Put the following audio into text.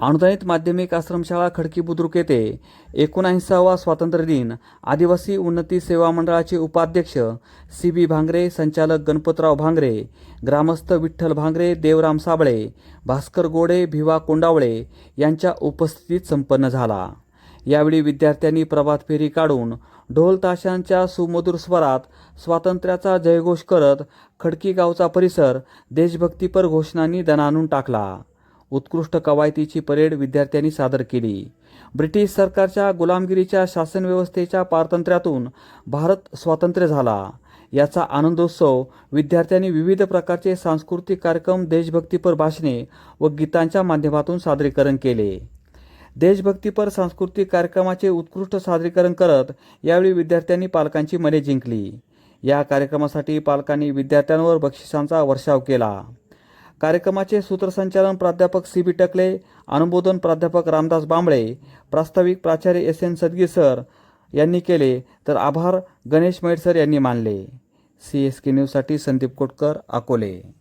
अनुदानित माध्यमिक आश्रमशाळा खडकी बुद्रुक येथे एकोणऐंसावा स्वातंत्र्य दिन आदिवासी उन्नती सेवा मंडळाचे उपाध्यक्ष सी बी भांगरे संचालक गणपतराव भांगरे ग्रामस्थ विठ्ठल भांगरे देवराम साबळे भास्कर गोडे भिवा कोंडावळे यांच्या उपस्थितीत संपन्न झाला. यावेळी विद्यार्थ्यांनी प्रभात फेरी काढून ढोल ताशांच्या सुमधुर स्वरात स्वातंत्र्याचा जयघोष करत खडकी गावचा परिसर देशभक्तीपर घोषणांनी दणाणून टाकला. उत्कृष्ट कवायतीची परेड विद्यार्थ्यांनी सादर केली. ब्रिटिश सरकारच्या गुलामगिरीच्या शासन व्यवस्थेच्या पारतंत्र्यातून भारत स्वातंत्र्य झाला. याचा आनंदोत्सव विद्यार्थ्यांनी विविध प्रकारचे सांस्कृतिक कार्यक्रम देशभक्तीपर भाषणे व गीतांच्या माध्यमातून सादरीकरण केले. देशभक्तीपर सांस्कृतिक कार्यक्रमाचे उत्कृष्ट सादरीकरण करत यावेळी विद्यार्थ्यांनी पालकांची मने जिंकली. या कार्यक्रमासाठी पालकांनी विद्यार्थ्यांवर बक्षिसांचा वर्षाव केला. कार्यक्रमाचे सूत्रसंचालन प्राध्यापक सी बी टकले अनुमोदन प्राध्यापक रामदास बांबळे प्रास्ताविक प्राचार्य एस एन सदगी सर यांनी केले तर आभार गणेश मैडसर यांनी मानले. सी एस के न्यूजसाठी संदीप कोटकर अकोले.